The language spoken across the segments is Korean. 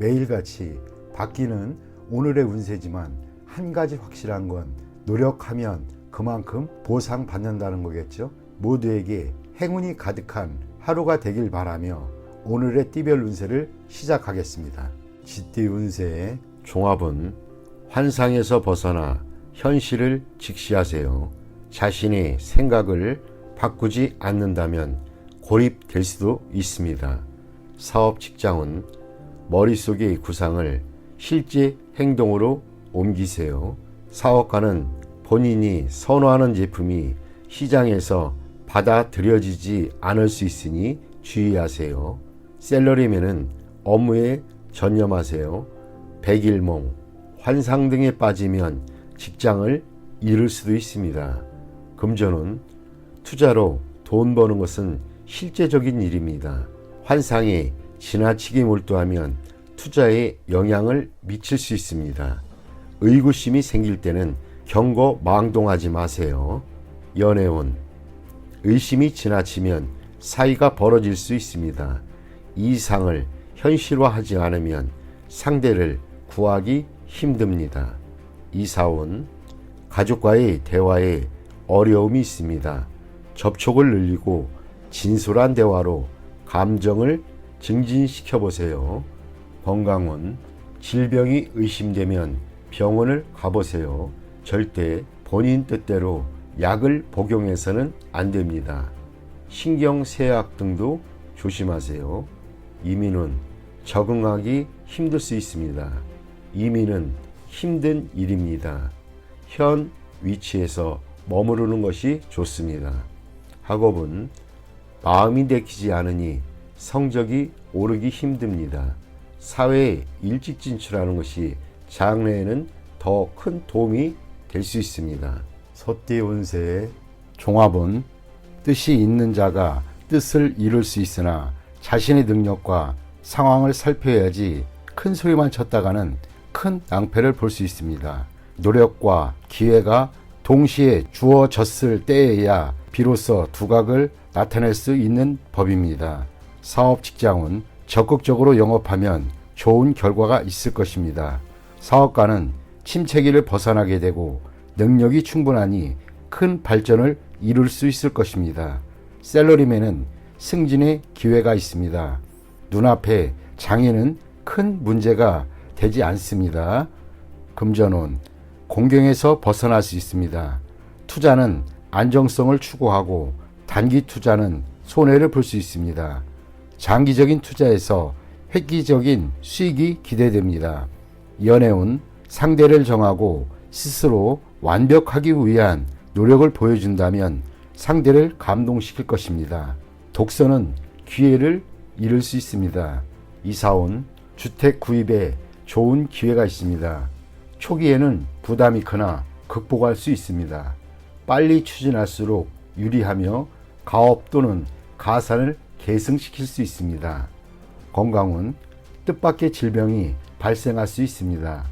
매일같이 바뀌는 오늘의 운세지만 한 가지 확실한 건 노력하면 그만큼 보상받는다는 거겠죠. 모두에게 행운이 가득한 하루가 되길 바라며 오늘의 띠별 운세를 시작하겠습니다. 쥐띠 운세의 종합은 환상에서 벗어나 현실을 직시하세요. 자신의 생각을 바꾸지 않는다면 고립될 수도 있습니다. 사업 직장은 머릿속의 구상을 실제 행동으로 옮기세요. 사업가는 본인이 선호하는 제품이 시장에서 받아들여지지 않을 수 있으니 주의하세요. 셀러리맨은 업무에 전념하세요. 백일몽, 환상 등에 빠지면 직장을 잃을 수도 있습니다. 금전은 투자로 돈 버는 것은 실제적인 일입니다. 환상에 지나치게 몰두하면 투자에 영향을 미칠 수 있습니다. 의구심이 생길 때는 경고 망동하지 마세요. 연애운 의심이 지나치면 사이가 벌어질 수 있습니다. 이상을 현실화하지 않으면 상대를 구하기 힘듭니다. 이사온 가족과의 대화에 어려움이 있습니다. 접촉을 늘리고 진솔한 대화로 감정을 증진시켜 보세요. 건강은 질병이 의심되면 병원을 가보세요. 절대 본인 뜻대로 약을 복용해서는 안 됩니다. 신경쇠약 등도 조심하세요. 이민은 적응하기 힘들 수 있습니다. 이민은 힘든 일입니다. 현 위치에서 머무르는 것이 좋습니다. 학업은 마음이 내키지 않으니 성적이 오르기 힘듭니다. 사회에 일찍 진출하는 것이 장래에는 더 큰 도움이 될 수 있습니다. 운세의 종합은 뜻이 있는 자가 뜻을 이룰 수 있으나 자신의 능력과 상황을 살펴야지 큰 소리만 쳤다가는 큰 낭패를 볼 수 있습니다. 노력과 기회가 동시에 주어졌을 때에야 비로소 두각을 나타낼 수 있는 법입니다. 사업 직장은 적극적으로 영업하면 좋은 결과가 있을 것입니다. 사업가는 침체기를 벗어나게 되고 능력이 충분하니 큰 발전을 이룰 수 있을 것입니다. 셀러리맨은 승진의 기회가 있습니다. 눈앞에 장애는 큰 문제가 되지 않습니다. 금전운 공경에서 벗어날 수 있습니다. 투자는 안정성을 추구하고 단기 투자는 손해를 볼 수 있습니다. 장기적인 투자에서 획기적인 수익이 기대됩니다. 연애운 상대를 정하고 스스로 완벽하기 위한 노력을 보여준다면 상대를 감동시킬 것입니다. 독서는 기회를 잃을 수 있습니다. 이사온 주택 구입에 좋은 기회가 있습니다. 초기에는 부담이 크나 극복할 수 있습니다. 빨리 추진할수록 유리하며 가업 또는 가산을 계승시킬 수 있습니다. 건강은 뜻밖의 질병이 발생할 수 있습니다.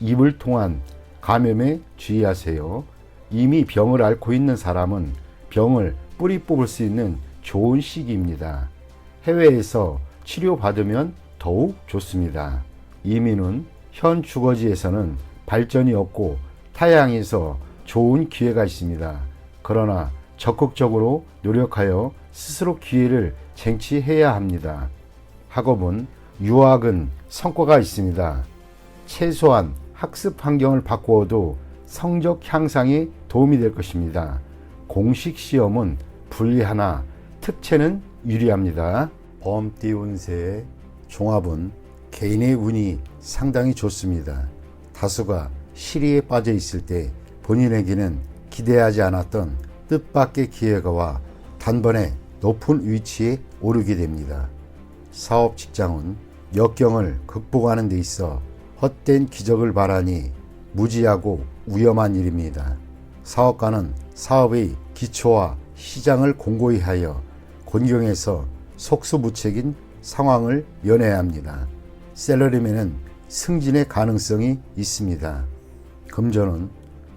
입을 통한 감염에 주의하세요. 이미 병을 앓고 있는 사람은 병을 뿌리 뽑을 수 있는 좋은 시기입니다. 해외에서 치료받으면 더욱 좋습니다. 이민은 현 주거지에서는 발전이 없고 타양에서 좋은 기회가 있습니다. 그러나 적극적으로 노력하여 스스로 기회를 쟁취해야 합니다. 학업은 유학은 성과가 있습니다. 최소한 학습 환경을 바꾸어도 성적 향상에 도움이 될 것입니다. 공식 시험은 불리하나 특채는 유리합니다. 범띠 운세의 종합은 개인의 운이 상당히 좋습니다. 다수가 시리에 빠져 있을 때 본인에게는 기대하지 않았던 뜻밖의 기회가 와 단번에 높은 위치에 오르게 됩니다. 사업 직장은 역경을 극복하는 데 있어 헛된 기적을 바라니 무지하고 위험한 일입니다. 사업가는 사업의 기초와 시장을 공고히 하여 곤경에서 속수무책인 상황을 연해야 합니다. 셀러리맨은 승진의 가능성이 있습니다. 금전은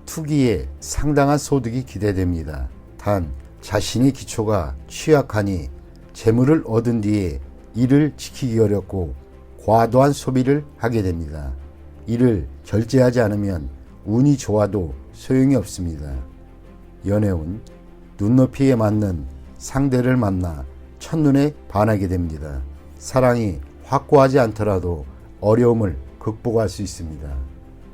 투기에 상당한 소득이 기대됩니다. 단 자신의 기초가 취약하니 재물을 얻은 뒤에 이를 지키기 어렵고 과도한 소비를 하게 됩니다. 이를 절제하지 않으면 운이 좋아도 소용이 없습니다. 연애운 눈높이에 맞는 상대를 만나 첫눈에 반하게 됩니다. 사랑이 확고하지 않더라도 어려움을 극복할 수 있습니다.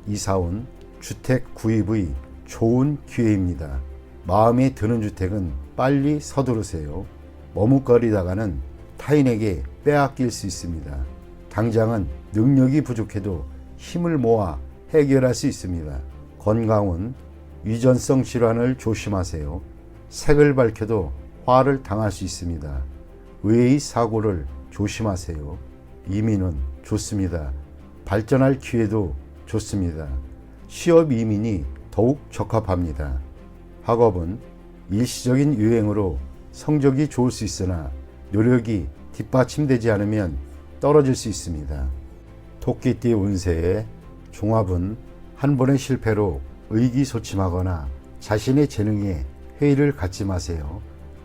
이사온 주택 구입의 좋은 기회입니다. 마음에 드는 주택은 빨리 서두르세요. 머뭇거리다가는 타인에게 빼앗길 수 있습니다. 당장은 능력이 부족해도 힘을 모아 해결할 수 있습니다. 건강은 유전성 질환을 조심하세요. 색을 밝혀도 화를 당할 수 있습니다. 의의 사고를 조심하세요. 이민은 좋습니다. 발전할 기회도 좋습니다. 취업 이민이 더욱 적합합니다. 학업은 일시적인 유행으로 성적이 좋을 수 있으나 노력이 뒷받침되지 않으면 떨어질 수 있습니다. 토끼띠 운세의 종합은 한 번의 실패로 의기소침하거나 자신의 재능에 회의를 갖지 마세요.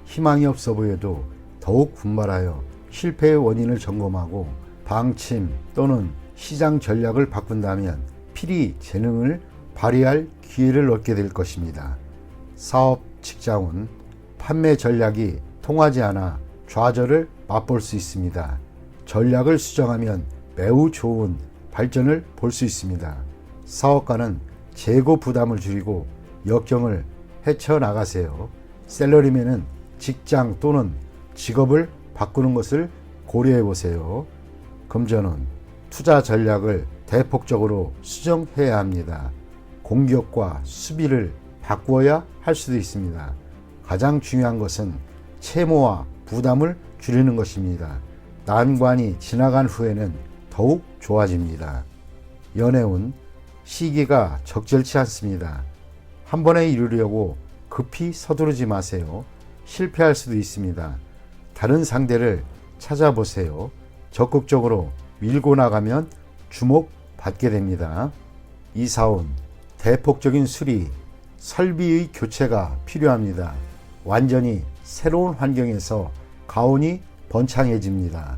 희망이 없어 보여도 더욱 분발하여 실패의 원인을 점검하고 방침 또는 시장 전략을 바꾼다면 필히 재능을 발휘할 기회를 얻게 될 것입니다. 사업 직장은 판매 전략이 통하지 않아 좌절을 맛볼 수 있습니다. 전략을 수정하면 매우 좋은 발전을 볼 수 있습니다. 사업가는 재고 부담을 줄이고 역경을 헤쳐나가세요. 셀러리맨은 직장 또는 직업을 바꾸는 것을 고려해 보세요. 금전은 투자 전략을 대폭적으로 수정해야 합니다. 공격과 수비를 바꾸어야 할 수도 있습니다. 가장 중요한 것은 채무와 부담을 줄이는 것입니다. 난관이 지나간 후에는 더욱 좋아집니다. 연애운 시기가 적절치 않습니다. 한 번에 이루려고 급히 서두르지 마세요. 실패할 수도 있습니다. 다른 상대를 찾아보세요. 적극적으로 밀고 나가면 주목받게 됩니다. 이사온 대폭적인 수리, 설비의 교체가 필요합니다. 완전히 새로운 환경에서 가온이 번창해집니다.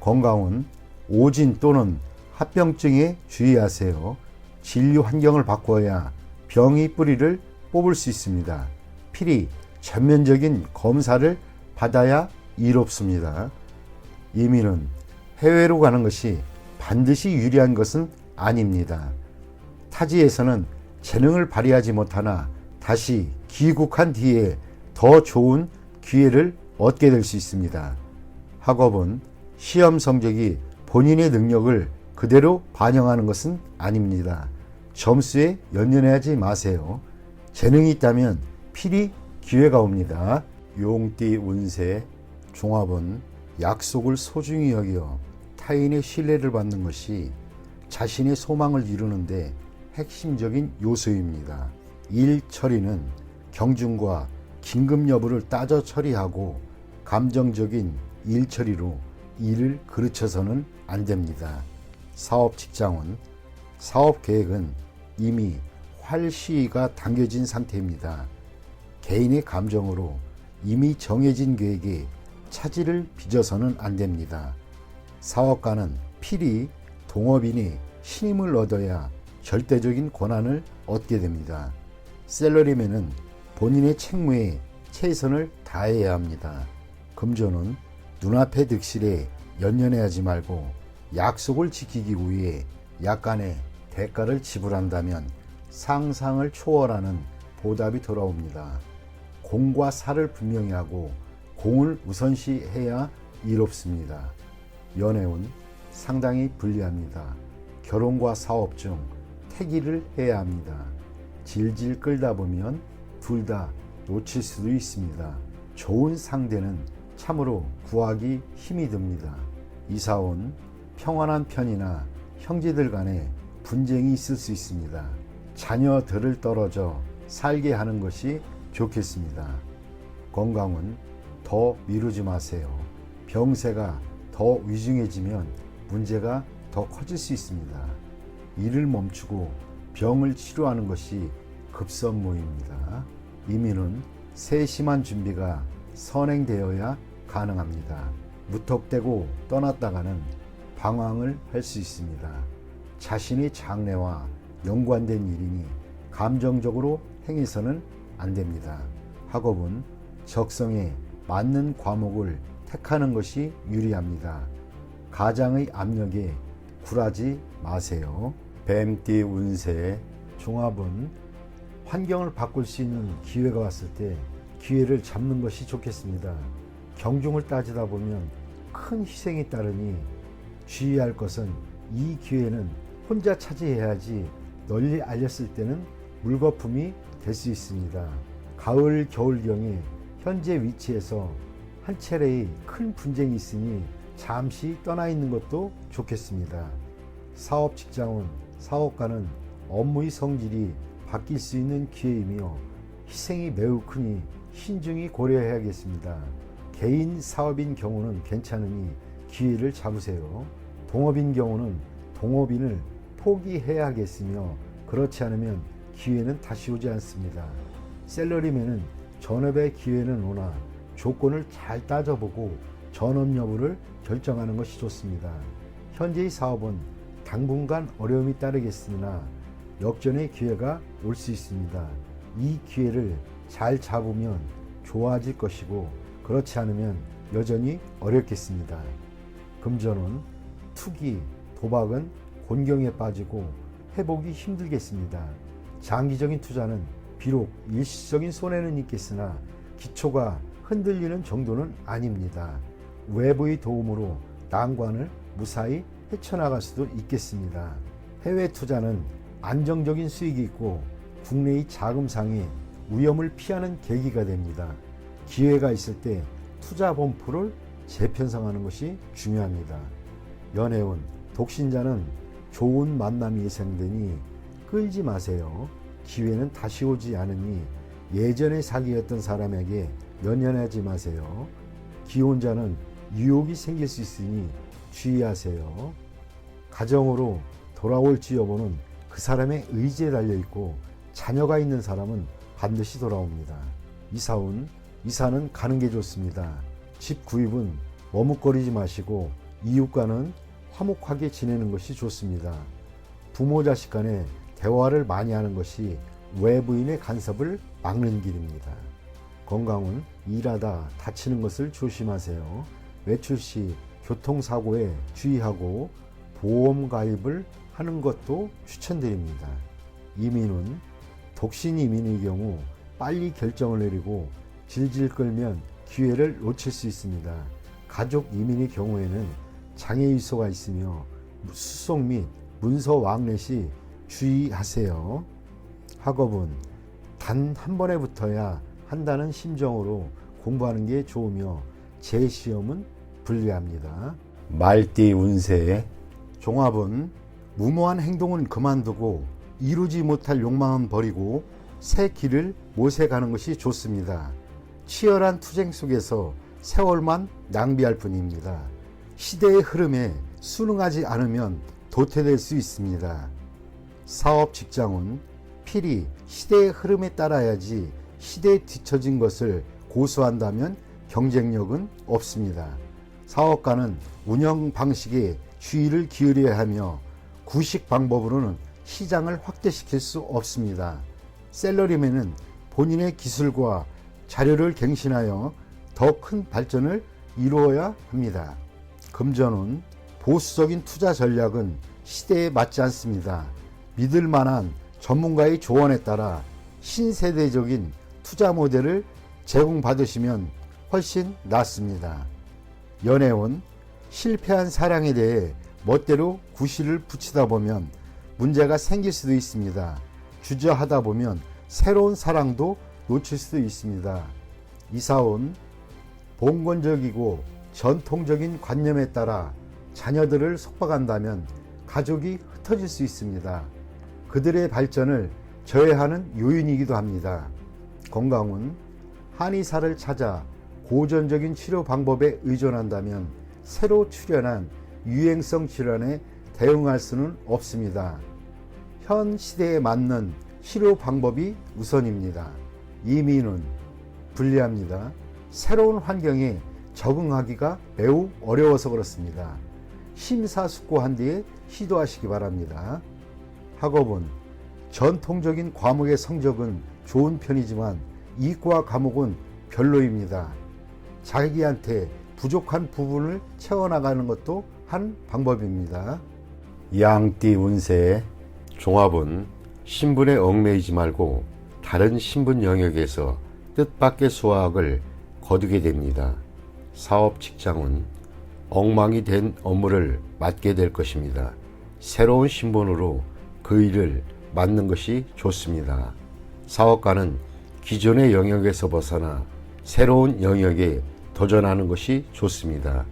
건강은 오진 또는 합병증에 주의하세요. 진료 환경을 바꿔야 병이 뿌리를 뽑을 수 있습니다. 필히 전면적인 검사를 받아야 이롭습니다. 이민은 해외로 가는 것이 반드시 유리한 것은 아닙니다. 타지에서는 재능을 발휘하지 못하나 다시 귀국한 뒤에 더 좋은 기회를 얻게 될 수 있습니다. 학업은 시험 성적이 본인의 능력을 그대로 반영하는 것은 아닙니다. 점수에 연연하지 마세요. 재능이 있다면 필히 기회가 옵니다. 용띠 운세 종합은 약속을 소중히 여겨 타인의 신뢰를 받는 것이 자신의 소망을 이루는데 핵심적인 요소입니다. 일 처리는 경중과 긴급 여부를 따져 처리하고 감정적인 일 처리로 일을 그르쳐서는 안 됩니다. 사업 직장은 사업 계획은 이미 활시가 당겨진 상태입니다. 개인의 감정으로 이미 정해진 계획에 차질을 빚어서는 안 됩니다. 사업가는 필히 동업인이 신임을 얻어야 절대적인 권한을 얻게 됩니다. 셀러리맨은 본인의 책무에 최선을 다해야 합니다. 금전은 눈앞의 득실에 연연해하지 말고 약속을 지키기 위해 약간의 대가를 지불한다면 상상을 초월하는 보답이 돌아옵니다. 공과 사를 분명히 하고 공을 우선시해야 이롭습니다. 연애운 상당히 불리합니다. 결혼과 사업 중 태기를 해야 합니다. 질질 끌다 보면 둘 다 놓칠 수도 있습니다. 좋은 상대는 참으로 구하기 힘이 듭니다. 이사온 평안한 편이나 형제들 간에 분쟁이 있을 수 있습니다. 자녀들을 떨어져 살게 하는 것이 좋겠습니다. 건강은 더 미루지 마세요. 병세가 더 위중해지면 문제가 더 커질 수 있습니다. 일을 멈추고 병을 치료하는 것이 급선무입니다. 이민은 세심한 준비가 선행되어야 가능합니다. 무턱대고 떠났다가는 방황을 할 수 있습니다. 자신의 장래와 연관된 일이니 감정적으로 행해서는 안 됩니다. 학업은 적성에 맞는 과목을 택하는 것이 유리합니다. 가장의 압력에 굴하지 마세요. 뱀띠 운세 종합은 환경을 바꿀 수 있는 기회가 왔을 때 기회를 잡는 것이 좋겠습니다. 경중을 따지다 보면 큰 희생이 따르니 주의할 것은 이 기회는 혼자 차지해야지 널리 알렸을 때는 물거품이 될 수 있습니다. 가을 겨울경에 현재 위치에서 한 차례의 큰 분쟁이 있으니 잠시 떠나 있는 것도 좋겠습니다. 사업 직장은 사업가는 업무의 성질이 바뀔 수 있는 기회이며 희생이 매우 크니 신중히 고려해야겠습니다. 개인 사업인 경우는 괜찮으니 기회를 잡으세요. 동업인 경우는 동업인을 포기해야겠으며 그렇지 않으면 기회는 다시 오지 않습니다. 셀러리맨은 전업의 기회는 오나 조건을 잘 따져보고 전업 여부를 결정하는 것이 좋습니다. 현재의 사업은 당분간 어려움이 따르겠으나 역전의 기회가 올 수 있습니다. 이 기회를 잘 잡으면 좋아질 것이고 그렇지 않으면 여전히 어렵겠습니다. 금전은 투기, 도박은 곤경에 빠지고 회복이 힘들겠습니다. 장기적인 투자는 비록 일시적인 손해는 있겠으나 기초가 흔들리는 정도는 아닙니다. 외부의 도움으로 난관을 무사히 헤쳐나갈 수도 있겠습니다. 해외 투자는 안정적인 수익이 있고 국내의 자금상의 위험을 피하는 계기가 됩니다. 기회가 있을 때 투자 범프를 재편성하는 것이 중요합니다. 연애운 독신자는 좋은 만남이 예상되니 끌지 마세요. 기회는 다시 오지 않으니 예전에 사귀었던 사람에게 연연하지 마세요. 기혼자는 유혹이 생길 수 있으니 주의하세요. 가정으로 돌아올지 여부는 그 사람의 의지에 달려 있고 자녀가 있는 사람은 반드시 돌아옵니다. 이사운 이사는 가는 게 좋습니다. 집 구입은 머뭇거리지 마시고 이웃과는 화목하게 지내는 것이 좋습니다. 부모 자식 간에 대화를 많이 하는 것이 외부인의 간섭을 막는 길입니다. 건강은 일하다 다치는 것을 조심하세요. 외출 시 교통사고에 주의하고 보험 가입을 하는 것도 추천드립니다. 이민은 독신 이민의 경우 빨리 결정을 내리고 질질 끌면 기회를 놓칠 수 있습니다. 가족 이민의 경우에는 장애 유소가 있으며 수속 및 문서 왕래 시 주의하세요. 학업은 단 한 번에 붙어야 한다는 심정으로 공부하는 게 좋으며 재시험은 불리합니다. 말띠 운세 종합은 무모한 행동은 그만두고 이루지 못할 욕망은 버리고 새 길을 모색하는 것이 좋습니다. 치열한 투쟁 속에서 세월만 낭비할 뿐입니다. 시대의 흐름에 순응하지 않으면 도태될 수 있습니다. 사업 직장은 필히 시대의 흐름에 따라야지 시대에 뒤처진 것을 고수한다면 경쟁력은 없습니다. 사업가는 운영 방식에 주의를 기울여야 하며 구식 방법으로는 시장을 확대시킬 수 없습니다. 셀러리맨은 본인의 기술과 자료를 갱신하여 더 큰 발전을 이루어야 합니다. 금전은 보수적인 투자 전략은 시대에 맞지 않습니다. 믿을 만한 전문가의 조언에 따라 신세대적인 투자 모델을 제공받으시면 훨씬 낫습니다. 연애운 실패한 사랑에 대해 멋대로 구실을 붙이다 보면 문제가 생길 수도 있습니다. 주저하다 보면 새로운 사랑도 놓칠 수도 있습니다. 이사온 봉건적이고 전통적인 관념에 따라 자녀들을 속박한다면 가족이 흩어질 수 있습니다. 그들의 발전을 저해하는 요인이기도 합니다. 건강은 한의사를 찾아 고전적인 치료 방법에 의존한다면 새로 출현한 유행성 질환에 대응할 수는 없습니다. 현 시대에 맞는 치료 방법이 우선입니다. 이민은 불리합니다. 새로운 환경에 적응하기가 매우 어려워서 그렇습니다. 심사숙고한 뒤에 시도하시기 바랍니다. 학업은 전통적인 과목의 성적은 좋은 편이지만 이과 과목은 별로입니다. 자기한테 부족한 부분을 채워나가는 것도 한 방법입니다. 양띠 운세 종합은 신분에 얽매이지 말고 다른 신분 영역에서 뜻밖의 수확을 거두게 됩니다. 사업 직장은 엉망이 된 업무를 맡게 될 것입니다. 새로운 신분으로 그 일을 맡는 것이 좋습니다. 사업가는 기존의 영역에서 벗어나 새로운 영역에 도전하는 것이 좋습니다.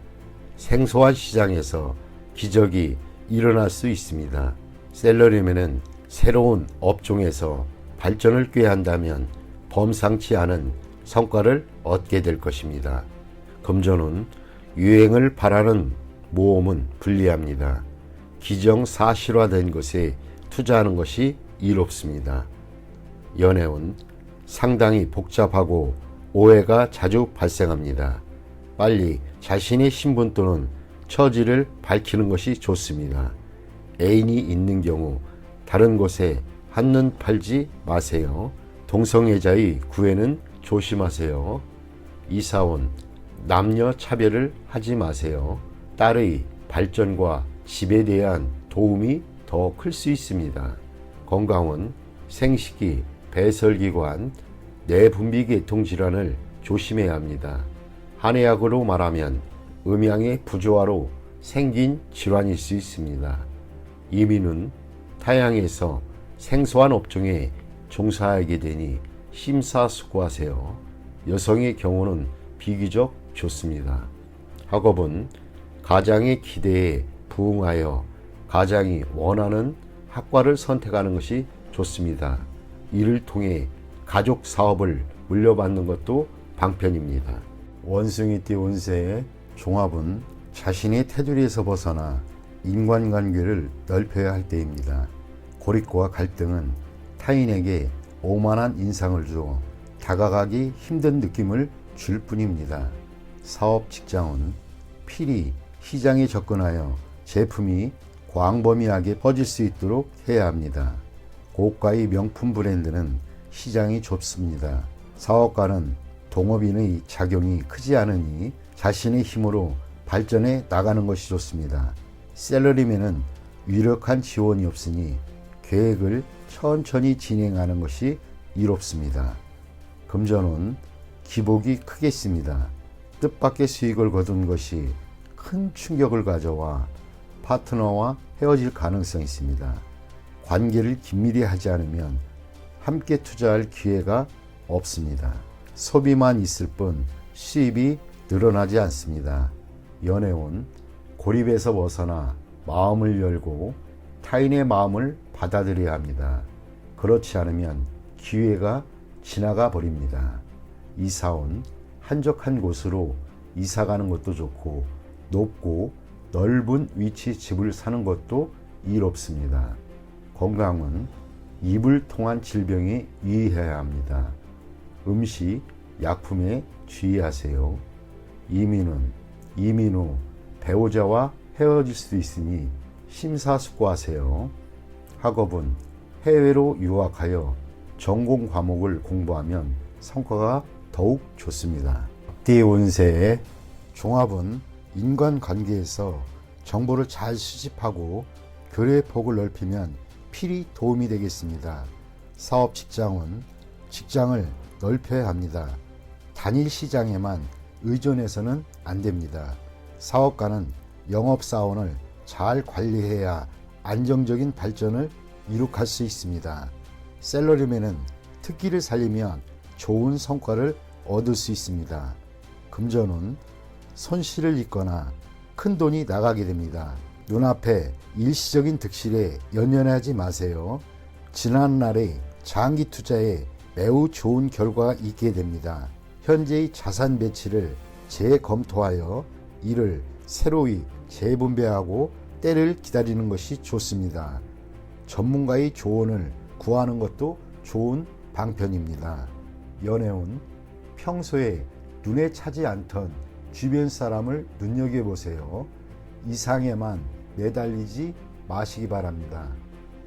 생소한 시장에서 기적이 일어날 수 있습니다. 셀러리맨은 새로운 업종에서 발전을 꾀한다면 범상치 않은 성과를 얻게 될 것입니다. 금전은 유행을 바라는 모험은 불리합니다. 기정사실화된 것에 투자하는 것이 이롭습니다. 연애운 상당히 복잡하고 오해가 자주 발생합니다. 빨리 자신의 신분 또는 처지를 밝히는 것이 좋습니다. 애인이 있는 경우 다른 곳에 한눈 팔지 마세요. 동성애자의 구애는 조심하세요. 이사원 남녀 차별을 하지 마세요. 딸의 발전과 집에 대한 도움이 더 클 수 있습니다. 건강은 생식기, 배설기관, 내분비계통 질환을 조심해야 합니다. 한의학으로 말하면 음양의 부조화로 생긴 질환일 수 있습니다. 이민은 타양에서 생소한 업종에 종사하게 되니 심사숙고하세요. 여성의 경우는 비교적 좋습니다. 학업은 가장의 기대에 부응하여 가장이 원하는 학과를 선택하는 것이 좋습니다. 이를 통해 가족 사업을 물려받는 것도 방편입니다. 원숭이 띠 운세의 종합은 자신의 테두리에서 벗어나 인간관계를 넓혀야 할 때입니다. 고립과 갈등은 타인에게 오만한 인상을 줘 다가가기 힘든 느낌을 줄 뿐입니다. 사업 직장은 필히 시장에 접근하여 제품이 광범위하게 퍼질 수 있도록 해야 합니다. 고가의 명품 브랜드는 시장이 좁습니다. 사업가는 동업인의 작용이 크지 않으니 자신의 힘으로 발전해 나가는 것이 좋습니다. 셀러리맨은 유력한 지원이 없으니 계획을 천천히 진행하는 것이 이롭습니다. 금전은 기복이 크겠습니다. 뜻밖의 수익을 거둔 것이 큰 충격을 가져와 파트너와 헤어질 가능성이 있습니다. 관계를 긴밀히 하지 않으면 함께 투자할 기회가 없습니다. 소비만 있을 뿐 수입이 늘어나지 않습니다. 연애운 고립에서 벗어나 마음을 열고 타인의 마음을 받아들여야 합니다. 그렇지 않으면 기회가 지나가 버립니다. 이사온 한적한 곳으로 이사 가는 것도 좋고 높고 넓은 위치 집을 사는 것도 이롭습니다. 건강은 입을 통한 질병에 유의해야 합니다. 음식, 약품에 주의하세요. 이민은 이민 후 배우자와 헤어질 수도 있으니 심사숙고하세요. 학업은 해외로 유학하여 전공 과목을 공부하면 성과가 더욱 좋습니다. 띠 운세의 종합은 인간관계에서 정보를 잘 수집하고 교류의 폭을 넓히면 필히 도움이 되겠습니다. 사업 직장은 직장을 넓혀야 합니다. 단일 시장에만 의존해서는 안 됩니다. 사업가는 영업사원을 잘 관리해야 안정적인 발전을 이룩할 수 있습니다. 셀러리맨은 특기를 살리면 좋은 성과를 얻을 수 있습니다. 금전은 손실을 입거나 큰 돈이 나가게 됩니다. 눈앞에 일시적인 득실에 연연하지 마세요. 지난날의 장기 투자에 매우 좋은 결과가 있게 됩니다. 현재의 자산 배치를 재검토하여 이를 새로이 재분배하고 때를 기다리는 것이 좋습니다. 전문가의 조언을 구하는 것도 좋은 방편입니다. 연애운 평소에 눈에 차지 않던 주변 사람을 눈여겨보세요. 이상에만 매달리지 마시기 바랍니다.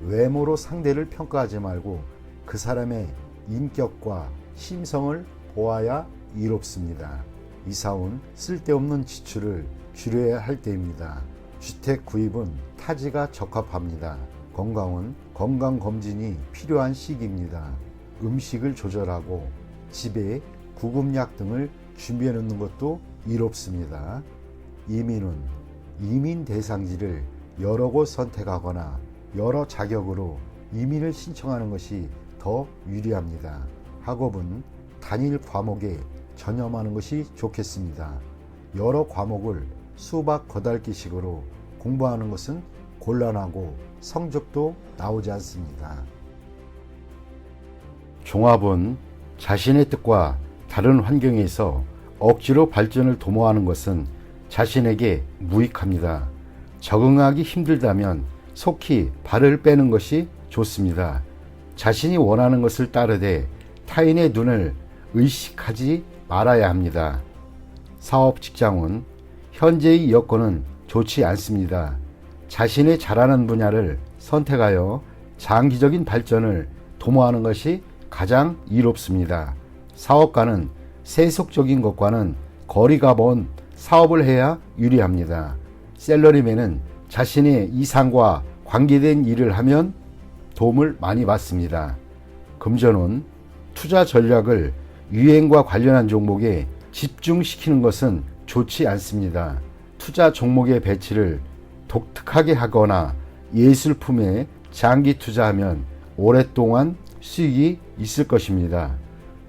외모로 상대를 평가하지 말고 그 사람의 인격과 심성을 보아야 이롭습니다. 이사온 쓸데없는 지출을 줄여야 할 때입니다. 주택 구입은 타지가 적합합니다. 건강은 건강검진이 필요한 시기입니다. 음식을 조절하고 집에 구급약 등을 준비해 놓는 것도 이롭습니다. 이민은 이민 대상지를 여러 곳 선택하거나 여러 자격으로 이민을 신청하는 것이 더 유리합니다. 학업은 단일 과목에 전념하는 것이 좋겠습니다. 여러 과목을 수박 거달기식으로 공부하는 것은 곤란하고 성적도 나오지 않습니다. 종합은 자신의 뜻과 다른 환경에서 억지로 발전을 도모하는 것은 자신에게 무익합니다. 적응하기 힘들다면 속히 발을 빼는 것이 좋습니다. 자신이 원하는 것을 따르되 타인의 눈을 의식하지 말아야 합니다. 사업 직장은 현재의 여건은 좋지 않습니다. 자신의 잘하는 분야를 선택하여 장기적인 발전을 도모하는 것이 가장 이롭습니다. 사업가는 세속적인 것과는 거리가 먼 사업을 해야 유리합니다. 셀러리맨은 자신의 이상과 관계된 일을 하면 도움을 많이 받습니다. 금전은 투자 전략을 유행과 관련한 종목에 집중시키는 것은 좋지 않습니다. 투자 종목의 배치를 독특하게 하거나 예술품에 장기 투자하면 오랫동안 수익이 있을 것입니다.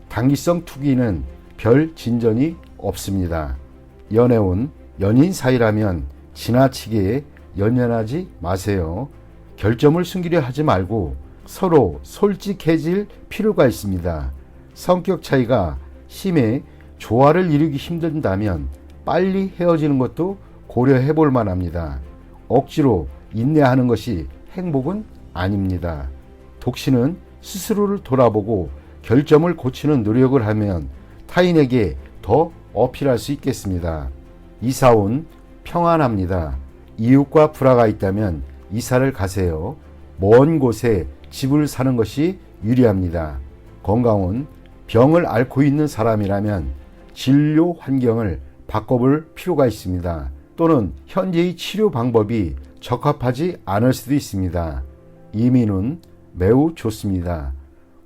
단기성 투기는 별 진전이 없습니다. 연애운 연인 사이라면 지나치게 연연하지 마세요. 결점을 숨기려 하지 말고 서로 솔직해질 필요가 있습니다. 성격 차이가 심해 조화를 이루기 힘든다면 빨리 헤어지는 것도 고려해 볼 만합니다. 억지로 인내하는 것이 행복은 아닙니다. 독신은 스스로를 돌아보고 결점을 고치는 노력을 하면 타인에게 더 어필할 수 있겠습니다. 이사온 평안합니다. 이웃과 불화가 있다면 이사를 가세요. 먼 곳에 집을 사는 것이 유리합니다. 건강은 병을 앓고 있는 사람이라면 진료 환경을 바꿔볼 필요가 있습니다. 또는 현재의 치료 방법이 적합하지 않을 수도 있습니다. 이민은 매우 좋습니다.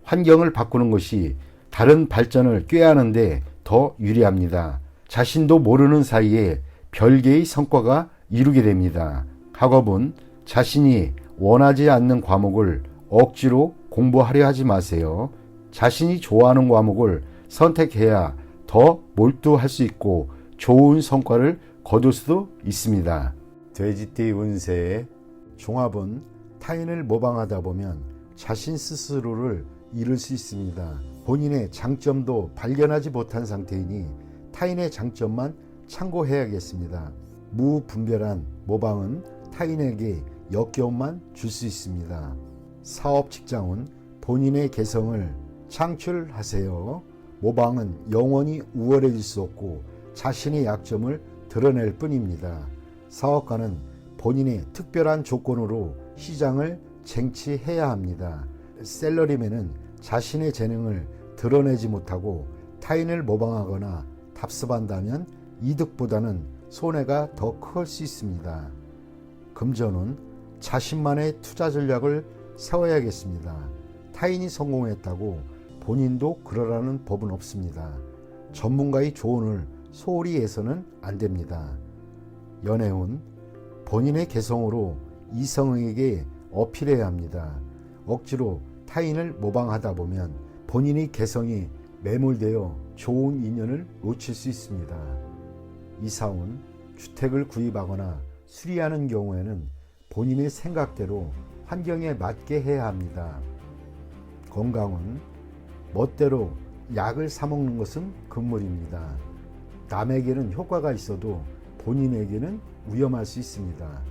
환경을 바꾸는 것이 다른 발전을 꾀하는데 더 유리합니다. 자신도 모르는 사이에 별개의 성과가 이루게 됩니다. 학업은 자신이 원하지 않는 과목을 억지로 공부하려 하지 마세요. 자신이 좋아하는 과목을 선택해야 더 몰두할 수 있고 좋은 성과를 거둘 수도 있습니다. 돼지띠 운세의 종합은 타인을 모방하다 보면 자신 스스로를 잃을 수 있습니다. 본인의 장점도 발견하지 못한 상태이니 타인의 장점만 참고해야겠습니다. 무분별한 모방은 타인에게 역겨움만 줄 수 있습니다. 사업 직장은 본인의 개성을 창출하세요. 모방은 영원히 우월해질 수 없고 자신의 약점을 드러낼 뿐입니다. 사업가는 본인의 특별한 조건으로 시장을 쟁취해야 합니다. 셀러리맨은 자신의 재능을 드러내지 못하고 타인을 모방하거나 답습한다면 이득보다는 손해가 더 클 수 있습니다. 금전은 자신만의 투자 전략을 세워야겠습니다. 타인이 성공했다고 본인도 그러라는 법은 없습니다. 전문가의 조언을 소홀히 해서는 안 됩니다. 연애운 본인의 개성으로 이성에게 어필해야 합니다. 억지로 타인을 모방하다 보면 본인의 개성이 매몰되어 좋은 인연을 놓칠 수 있습니다. 이사운 주택을 구입하거나 수리하는 경우에는 본인의 생각대로 환경에 맞게 해야 합니다. 건강은 멋대로 약을 사먹는 것은 금물입니다. 남에게는 효과가 있어도 본인에게는 위험할 수 있습니다.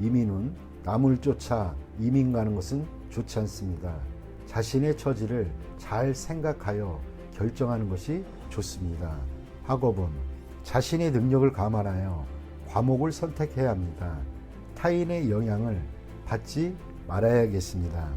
이민은 남을 쫓아 이민 가는 것은 좋지 않습니다. 자신의 처지를 잘 생각하여 결정하는 것이 좋습니다. 학업은 자신의 능력을 감안하여 과목을 선택해야 합니다. 타인의 영향을 받지 말아야겠습니다.